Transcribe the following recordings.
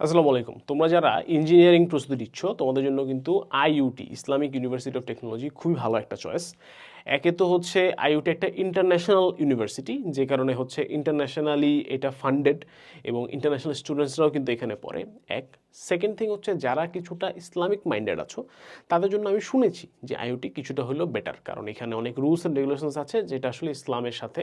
আসসালামু আলাইকুম। তোমরা যারা ইঞ্জিনিয়ারিং প্রস্তুতি দিচ্ছ তোমাদের জন্য কিন্তু IUT Islamic University of Technology খুবই ভালো একটা চয়েস একে তো হচ্ছে আইইউটি একটা ইন্টারন্যাশনাল ইউনিভার্সিটি যে কারণে হচ্ছে ইন্টারন্যাশনালি এটা ফান্ডেড এবং ইন্টারন্যাশনাল স্টুডেন্টসরাও কিন্তু এখানে পড়ে, এক। সেকেন্ড থিং হচ্ছে যারা কিছুটা ইসলামিক মাইন্ডেড আছো, তাদের জন্য আমি শুনেছি যে আইওটি কিছুটা হলেও বেটার কারণ এখানে অনেক রুলস অ্যান্ড রেগুলেশনস আছে যেটা আসলে ইসলামের সাথে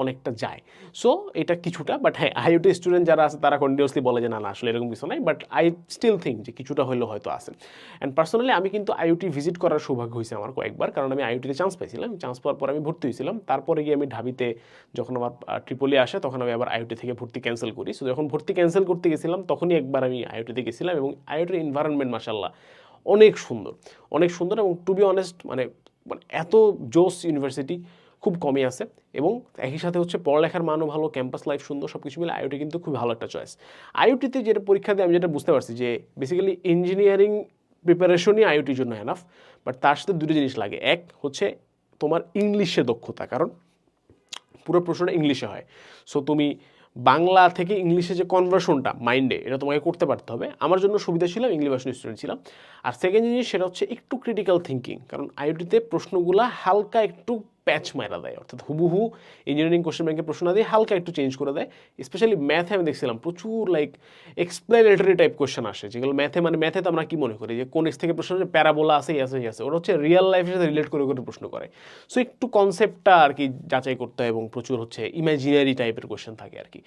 অনেকটা যায়। সো এটা কিছুটা বাট হ্যাঁ আইওটি স্টুডেন্ট যারা আছে তারা কন্টিনিউসলি বলে যে না না, আসলে এরকম কিছু নাই বাট আই স্টিল থিঙ্ক যে কিছুটা হলেও হয়তো আছে। অ্যান্ড পার্সোনালি আমি কিন্তু আইওটি ভিজিট করার সৌভাগ্য হয়েছে আমার কয়েকবার, কারণ আমি আইওটিতে চান্স পাইছিলাম। চান্স পাওয়ার পর আমি ভর্তি হয়েছিলাম। তারপরে গিয়ে আমি ঢাবিতে যখন আমার ট্রিপলি আসে, তখন আমি আবার আইওটি থেকে ভর্তি ক্যান্সেল করি। সো যখন ভর্তি ক্যান্সেল করতে গেছিলাম, তখনই একবার আমি আইওটিতে গেছিলাম এবং আইওটির এনভায়রনমেন্ট মাসাল্লাহ অনেক সুন্দর। অনেক সুন্দর এবং টু বি অনেস্ট মানে মানে এত জোস ইউনিভার্সিটি খুব কমই আছে এবং একই সাথে হচ্ছে পড়ালেখার মানও ভালো ক্যাম্পাস লাইফ সুন্দর সব কিছু মিলে আইওটি কিন্তু খুব ভালো একটা চয়েস আইওটিতে যেটা পরীক্ষা দিয়ে আমি যেটা বুঝতে পারছি যে বেসিক্যালি ইঞ্জিনিয়ারিং প্রিপারেশনই আইওটির জন্য এনাফ বাট তার সাথে দুটো জিনিস লাগে। এক হচ্ছে তোমার ইংলিশে দক্ষতা, কারণ পুরো প্রশ্নটা ইংলিশে হয়। সো তুমি বাংলা থেকে ইংলিশে যে কনভার্সনটা মাইন্ডে এটা তোমাকে করতে পারতে হবে। আমার জন্য সুবিধা ছিল ইংলিশ ভাষণ স্টুডেন্ট ছিলাম। আর সেকেন্ড জিনিস সেটা হচ্ছে একটু ক্রিটিক্যাল থিঙ্কিং কারণ আইওটিতে প্রশ্নগুলো হালকা একটু প্যাচ মারা দেয়, অর্থাৎ হুবহু ইঞ্জিনিয়ারিং কোশ্চেন ব্যাংকের প্রশ্ন দিয়ে হালকা একটু চেঞ্জ করে দেয়। স্পেশালি ম্যাথে আমি দেখছিলাম, প্রচুর লাইক এক্সপ্লেনেটরি টাইপ কোশ্চেন আসে, যেগুলো ম্যাথে মানে ম্যাথে তো আমরা কি মনে করি? যে কোন থেকে প্রশ্ন যে প্যারাবোলা আছে আছে আছে ওটা হচ্ছে রিয়েল লাইফের সাথে রিলেট করে করে প্রশ্ন করে। সো একটু কনসেপ্টটা আর কি যাচাই করতে হয় এবং প্রচুর হচ্ছে ইমাজিনারি টাইপের কোশ্চেন থাকে আর কি।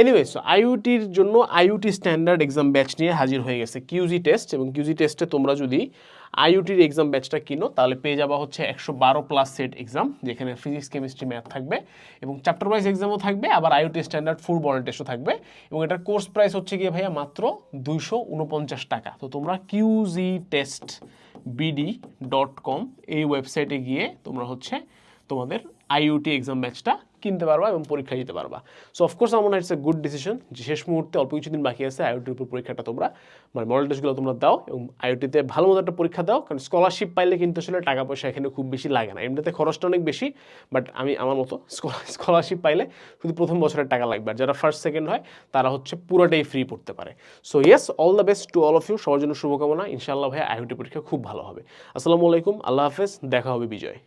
এনিওয়ে সো আইইউটির জন্য আইইউটি স্ট্যান্ডার্ড এক্সাম ব্যাচ নিয়ে হাজির হয়ে গেছে কিউজি টেস্ট এবং কিউজি টেস্টে তোমরা যদি আইইউটির এক্সাম ব্যাচটা কিনো, তাহলে পেয়ে যাওয়া হচ্ছে একশো বারো প্লাস সেট এক্সাম যেখানে ফিজিক্স কেমিস্ট্রি ম্যাথ থাকবে এবং চ্যাপ্টার ওয়াইজ এক্সামও থাকবে, আবার আইইউটি স্ট্যান্ডার্ড ফুল বল টেস্টও থাকবে এবং এটার কোর্স প্রাইস হচ্ছে গিয়ে ভাইয়া মাত্র দুইশো উনপঞ্চাশ টাকা। তো তোমরা QG test BD dot com এই ওয়েবসাইটে গিয়ে তোমরা হচ্ছে তোমাদের আইইউটি এক্সাম ব্যাচটা কিনতে পারবা এবং পরীক্ষা দিতে পারবা। সো অফকোর্স আমার ইটস এ গুড ডিসিশন যে শেষ মুহূর্তে অল্প কিছুদিন বাকি আছে আইওটির উপর পরীক্ষাটা তোমরা মানে মডেল টেস্টগুলো তোমরা দাও এবং আইওটিতে ভালো মতো একটা পরীক্ষা দাও, কারণ স্কলারশিপ পাইলে কিন্তু আসলে টাকা পয়সা এখানে খুব বেশি লাগে না। এমনিতে খরচটা অনেক বেশি বাট আমি আমার মতো স্কলারশিপ পাইলে শুধু প্রথম বছরের টাকা লাগবে। আর যারা ফার্স্ট সেকেন্ড হয়, তারা হচ্ছে পুরোটাই ফ্রি পড়তে পারে। So yes all the best to all of you সবার জন্য শুভকামনা। ইনশাআল্লাহ ভাই আইওটি পরীক্ষা খুব ভালো হবে। আসসালামু আলাইকুম। আল্লাহ হাফেজ। দেখা হবে বিজয়।